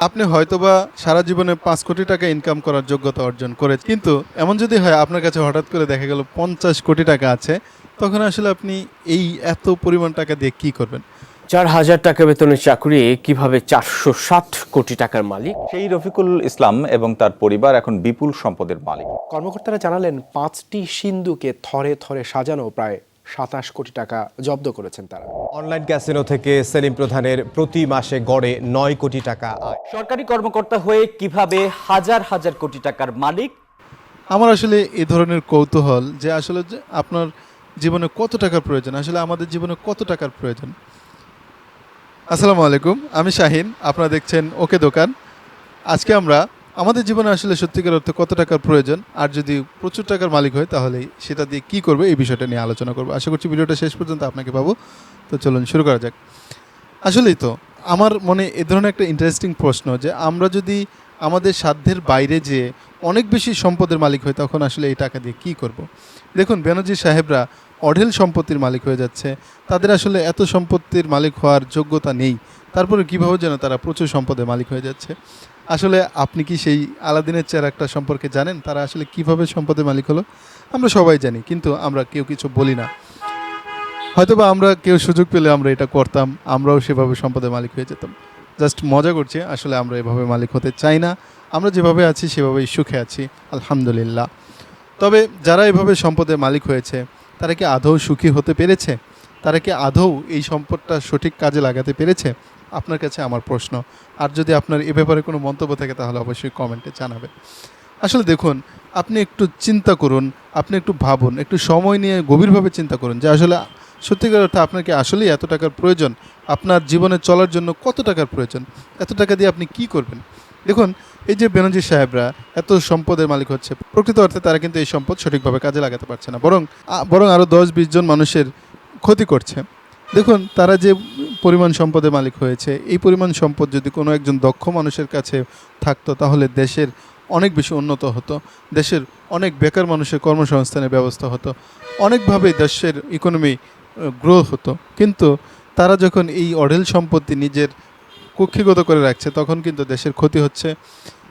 আপনি হয়তোবা সারা জীবনে পাঁচ কোটি টাকা ইনকাম করার যোগ্যতা অর্জন করে কিন্তু এমন যদি হয় আপনার কাছে হঠাৎ করে দেখা গেল পঞ্চাশ কোটি টাকা আছে তখন আসলে আপনি এই এত পরিমাণ টাকা দিয়ে কি করবেন? চার হাজার টাকা বেতনের চাকরি কীভাবে চারশো ষাট কোটি টাকার মালিক? সেই রফিকুল ইসলাম এবং তার পরিবার এখন বিপুল সম্পদের মালিক। কর্মকর্তারা জানালেন পাঁচটি সিন্ধুকে থরে থরে সাজানো প্রায় সাতাশ কোটি টাকা জব্দ করেছেন তারা। অনলাইন ক্যাসিনো থেকে সেলিম প্রধানের প্রতি মাসে গড়ে নয় কোটি টাকা আয়। সরকারি কর্মকর্তা হয়ে কীভাবে হাজার হাজার কোটি টাকার মালিক? আমার আসলে এ ধরনের কৌতূহল যে আসলে যে আপনার জীবনে কত টাকার প্রয়োজন আসলে আমাদের জীবনে কত টাকার প্রয়োজন। আসসালামু আলাইকুম আমি শাহিন আপনারা দেখছেন ওকে দোকান। আজকে আমরা আমাদের জীবনে আসলে সত্যিকার অর্থে কত টাকার প্রয়োজন? আর যদি প্রচুর টাকার মালিক হয়, তাহলে সেটা দিয়ে কী করবে? এই বিষয়টা নিয়ে আলোচনা করব। আশা করছি ভিডিওটা শেষ পর্যন্ত আপনাকে পাবো। তো চলুন শুরু করা যাক। আসলেই তো, আমার মনে এ ধরনের একটা ইন্টারেস্টিং প্রশ্ন যে, আমরা যদি আমাদের সাধ্যের বাইরে যে অনেক বেশি সম্পদের মালিক হই তখন আসলে এই টাকা দিয়ে কী করব। দেখুন, বেনজির সাহেবরা অঢেল সম্পত্তির মালিক হয়ে যাচ্ছে। তাদের আসলে এত সম্পত্তির মালিক হওয়ার যোগ্যতা নেই। তারপরে কীভাবে যেন তারা প্রচুর সম্পদের মালিক হয়ে যাচ্ছে? আসলে আপনি কি সেই আলাদিনের চেয়ার একটা সম্পর্কে জানেন? তারা আসলে কীভাবে সম্পদের মালিক হলো? আমরা সবাই জানি, কিন্তু আমরা কেউ কিছু বলি না। হয়তোবা আমরা কেউ সুযোগ পেলে আমরা এটা করতাম, আমরাও সেভাবে সম্পদের মালিক হয়ে যেতাম। জাস্ট মজা করছি। আসলে আমরা এভাবে মালিক হতে চাই না। আমরা যেভাবে আছি, সেভাবেই সুখে আছি। আলহামদুলিল্লাহ। তবে যারা এভাবে সম্পদের মালিক হয়েছে, তারা কি আদৌ সুখী হতে পেরেছে? তারা কি আদৌ এই সম্পদটা সঠিক কাজে লাগাতে পেরেছে? আপনার কাছে আমার প্রশ্ন। আর যদি আপনার এ ব্যাপারে কোনো মন্তব্য থাকে, তাহলে অবশ্যই কমেন্টে জানাবে আসলে দেখুন, আপনি একটু চিন্তা করুন, আপনি একটু ভাবুন, একটু সময় নিয়ে গভীরভাবে চিন্তা করুন যে আসলে সত্যিকার অর্থে আপনার কি আসলেই এত টাকার প্রয়োজন? আপনার জীবনে চলার জন্য কত টাকার প্রয়োজন? এত টাকা দিয়ে আপনি কি করবেন? দেখুন, এই যে বেনজির সাহেবরা এত সম্পদের মালিক হচ্ছে, প্রকৃত অর্থে তারা কিন্তু এই সম্পদ সঠিকভাবে কাজে লাগাতে পারছে না। বরং বরং আরও দশ বিশ জন মানুষের ক্ষতি করছে। দেখুন, তারা যে পরিমাণ সম্পদের মালিক হয়েছে, এই পরিমাণ সম্পদ যদি কোনো একজন দক্ষ মানুষের কাছে থাকতো, তাহলে দেশের অনেক বেশি উন্নত হতো, দেশের অনেক বেকার মানুষের কর্মসংস্থানের ব্যবস্থা হতো, অনেকভাবে দেশের ইকোনমি গ্রো হতো। কিন্তু তারা যখন এই অঢেল সম্পত্তি নিজের কক্ষিগত করে রাখছে, তখন কিন্তু দেশের ক্ষতি হচ্ছে।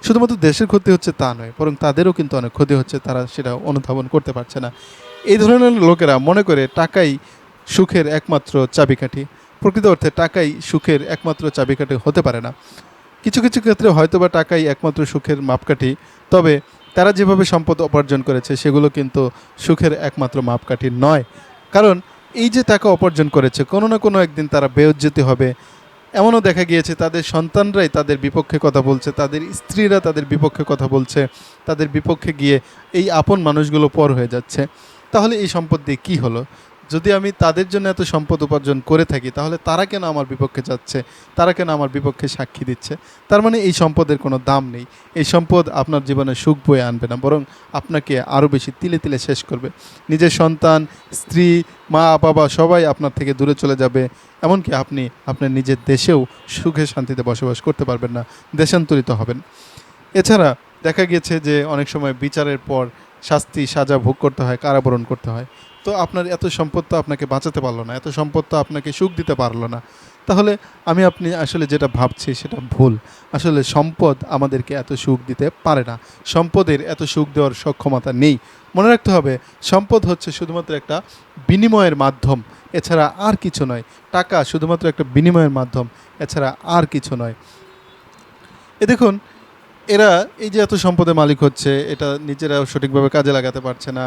শুধুমাত্র দেশের ক্ষতি হচ্ছে তা নয়, বরং তাদেরও কিন্তু অনেক ক্ষতি হচ্ছে, তারা সেটা অনুধাবন করতে পারছে না। এই ধরনের লোকেরা মনে করে টাকাই সুখের একমাত্র চাবিকাঠি। প্রকৃত অর্থে টাকাই সুখের একমাত্র চাবিকাঠি হতে পারে না। কিছু কিছু ক্ষেত্রে হয়তোবা টাকাই একমাত্র সুখের মাপকাঠি, তবে তারা যেভাবে সম্পদ উপার্জন করেছে, সেগুলো কিন্তু সুখের একমাত্র মাপকাঠি নয়। কারণ এই যে টাকা অপার্জন করেছে, কোনো না কোনো একদিন তারা বেয়জ্জতি হবে। এমনও দেখা গিয়েছে, তাদের সন্তানরাই তাদের বিপক্ষে কথা বলছে, তাদের স্ত্রীরা তাদের বিপক্ষে কথা বলছে, তাদের বিপক্ষে গিয়ে এই আপন মানুষগুলো পর হয়ে যাচ্ছে। তাহলে এই সম্পদ দিয়ে কী হলো? যদি আমি তাদের জন্য এত সম্পদ উপার্জন করে থাকি, তাহলে তারা কেন আমার বিপক্ষে যাচ্ছে? তারা কেন আমার বিপক্ষে সাক্ষী দিচ্ছে? তার মানে এই সম্পদের কোনো দাম নেই। এই সম্পদ আপনার জীবনে সুখ বয়ে আনবে না, বরং আপনাকে আরও বেশি তিলে তিলে শেষ করবে। নিজের সন্তান, স্ত্রী, মা, বাবা সবাই আপনার থেকে দূরে চলে যাবে। এমনকি আপনি আপনার নিজের দেশেও সুখে শান্তিতে বসবাস করতে পারবেন না, দেশান্তরিত হবেন। এছাড়া দেখা গেছে যে অনেক সময় বিচারের পর শাস্তি, সাজা ভোগ করতে হয়, কারাবরণ করতে হয়। তো আপনার এত সম্পদ তো আপনাকে বাঁচাতে পারল না, এত সম্পদ তো আপনাকে সুখ দিতে পারল না। তাহলে আমি আপনি আসলে যেটা ভাবছি সেটা ভুল। আসলে সম্পদ আমাদেরকে এত সুখ দিতে পারে না। সম্পদের এত সুখ দেওয়ার সক্ষমতা নেই। মনে রাখতে হবে, সম্পদ হচ্ছে শুধুমাত্র একটা বিনিময়ের মাধ্যম, এছাড়া আর কিছু নয়। টাকা শুধুমাত্র একটা বিনিময়ের মাধ্যম, এছাড়া আর কিছু নয়। এ দেখুন এরা এই যে এত সম্পদের মালিক হচ্ছে, এটা নিজেরা সঠিকভাবে কাজে লাগাতে পারছে না।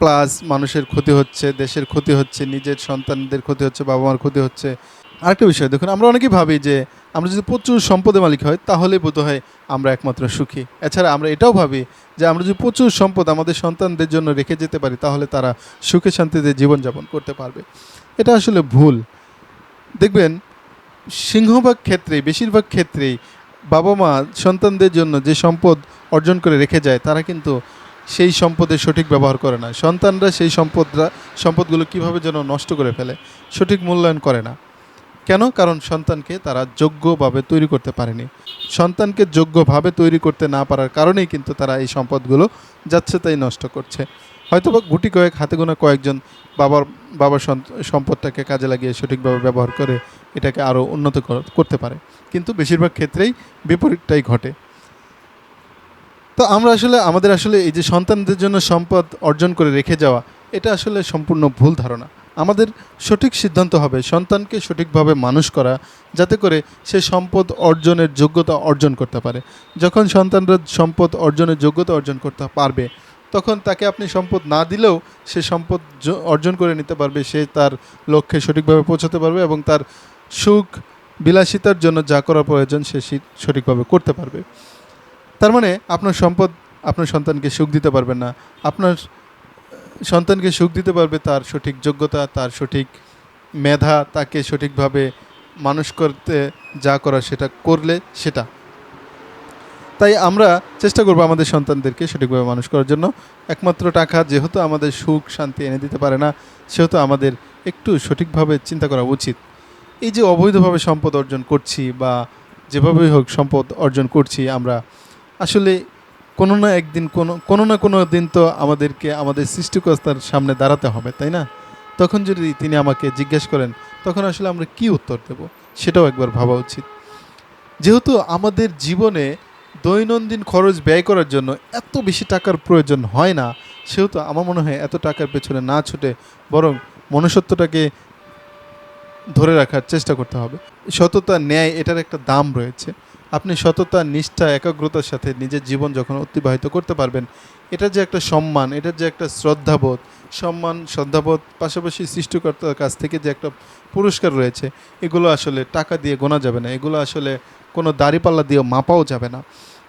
প্লাস মানুষের ক্ষতি হচ্ছে, দেশের ক্ষতি হচ্ছে, নিজের সন্তানদের ক্ষতি হচ্ছে বাবা মার ক্ষতি হচ্ছে। আরেকটা বিষয়, দেখুন, আমরা অনেকেই ভাবি যে, আমরা যদি প্রচুর সম্পদের মালিক হয় তাহলে বোধ হয় আমরা একমাত্র সুখী। এছাড়া আমরা এটাও ভাবি যে, আমরা যদি প্রচুর সম্পদ আমাদের সন্তানদের জন্য রেখে যেতে পারি, তাহলে তারা সুখে শান্তিতে জীবনযাপন করতে পারবে। এটা আসলে ভুল। দেখবেন, সিংহভাগ ক্ষেত্রেই, বেশিরভাগ ক্ষেত্রেই বাবা মা সন্তানদের জন্য যে সম্পদ অর্জন করে রেখে যায়, তারা কিন্তু সেই সম্পদের সঠিক ব্যবহার করে না। সন্তানরা সেই সম্পদরা, সম্পদগুলো কীভাবে যেন নষ্ট করে ফেলে, সঠিক মূল্যায়ন করে না। কেন? কারণ সন্তানকে তারা যোগ্যভাবে তৈরি করতে পারেনি। সন্তানকে যোগ্যভাবে তৈরি করতে না পারার কারণেই কিন্তু তারা এই সম্পদগুলো যাচ্ছে তাই নষ্ট করছে। হয়তোবা গুটি কয়েক, হাতে গোনা কয়েকজন বাবার বাবার সম্পদটাকে কাজে লাগিয়ে সঠিকভাবে ব্যবহার করে এটাকে আরও উন্নত করতে পারে। কিন্তু বেশিরভাগ ক্ষেত্রেই বিপরীতটাই ঘটে। তো আমরা আসলে, আমাদের আসলে এই যে সন্তানদের জন্য সম্পদ অর্জন করে রেখে যাওয়া, এটা আসলে সম্পূর্ণ ভুল ধারণা। আমাদের সঠিক সিদ্ধান্ত হবে সন্তানকে সঠিকভাবে মানুষ করা, যাতে করে সে সম্পদ অর্জনের যোগ্যতা অর্জন করতে পারে। যখন সন্তানরা সম্পদ অর্জনের যোগ্যতা অর্জন করতে পারবে, তখন তাকে আপনি সম্পদ না দিলেও সে সম্পদ অর্জন করে নিতে পারবে, সে তার লক্ষ্যে সঠিকভাবে পৌঁছাতে পারবে এবং তার সুখ, বিলাসিতার জন্য যা করা প্রয়োজন সে সঠিকভাবে করতে পারবে। তার মানে আপনার সম্পদ আপনার সন্তানকে সুখ দিতে পারবে না। আপনার সন্তানকে সুখ দিতে পারবে তার সঠিক যোগ্যতা, তার সঠিক মেধা, তাকে সঠিকভাবে মানুষ করতে যা করা সেটা করলে সেটা। তাই আমরা চেষ্টা করব আমাদের সন্তানদেরকে সঠিকভাবে মানুষ করার জন্য। একমাত্র টাকা যেহেতু আমাদের সুখ, শান্তি এনে দিতে পারে না, সেহেতু আমাদের একটু সঠিকভাবে চিন্তা করা উচিত। এই যে অবৈধভাবে সম্পদ অর্জন করছি বা যেভাবেই হোক সম্পদ অর্জন করছি আমরা, আসলে কোনো না একদিন কোনো কোনো না কোনো দিন তো আমাদেরকে, আমাদের সৃষ্টিকর্তার সামনে দাঁড়াতে হবে, তাই না? তখন যদি তিনি আমাকে জিজ্ঞেস করেন, তখন আসলে আমরা কি উত্তর দেব? সেটাও একবার ভাবা উচিত। যেহেতু আমাদের জীবনে দৈনন্দিন খরচ ব্যয় করার জন্য এত বেশি টাকার প্রয়োজন হয় না, সেহেতু আমার মনে হয় এত টাকার পেছনে না ছুটে বরং মনুষ্যত্বটাকে ধরে রাখার চেষ্টা করতে হবে। সততা ন্যায় এটার একটা দাম রয়েছে। আপনি সততা, নিষ্ঠা, একাগ্রতার সাথে নিজের জীবন যখন অতিবাহিত করতে পারবেন এটা যে একটা সম্মান, এটার যে একটা শ্রদ্ধাবোধ, সম্মান, শ্রদ্ধাবোধ পাশাপাশি সৃষ্টিকর্তার কাছ থেকে যে একটা পুরস্কার রয়েছে, এগুলো আসলে টাকা দিয়ে গোনা যাবে না। এগুলো আসলে কোনো দাড়িপাল্লা দিয়ে মাপাও যাবে না।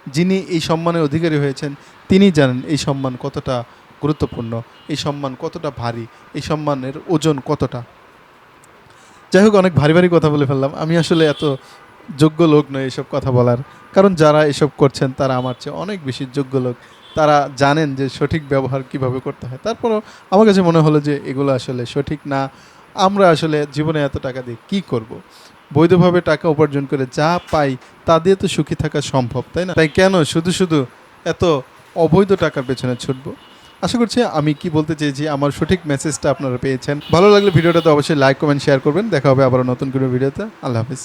যিনি এই সম্মানের অধিকারী হয়েছেন, তিনি জানেন এই সম্মান কতটা গুরুত্বপূর্ণ, এই সম্মান কতটা ভারী, এই সম্মানের ওজন কতটা। যাই হোক, অনেক ভারী ভারী কথা বলে ফেললাম। আমি আসলে এত যোগ্য লোক নয় এসব কথা বলার। কারণ যারা এসব করছেন, তারা আমার চেয়ে অনেক বেশি যোগ্য লোক। তারা জানেন যে সঠিক ব্যবহার কীভাবে করতে হয়। তারপরও আমার কাছে মনে হলো যে এগুলো আসলে সঠিক না। আমরা আসলে জীবনে এত টাকা দিয়ে কি করব। বৈধভাবে টাকা উপার্জন করে যা পাই, তা দিয়ে তো সুখী থাকা সম্ভব, তাই না? তাই কেন শুধু শুধু এত অবৈধ টাকার পেছনে ছুটবো? আশা করছি আমি কি বলতে চেয়েছি, আমার সঠিক মেসেজটা আপনারা পেয়েছেন। ভালো লাগলে ভিডিওটা তো অবশ্যই লাইক কমেন্ট শেয়ার করবেন। দেখা হবে আবার নতুন কোনো ভিডিওতে। আল্লাহ হাফিজ।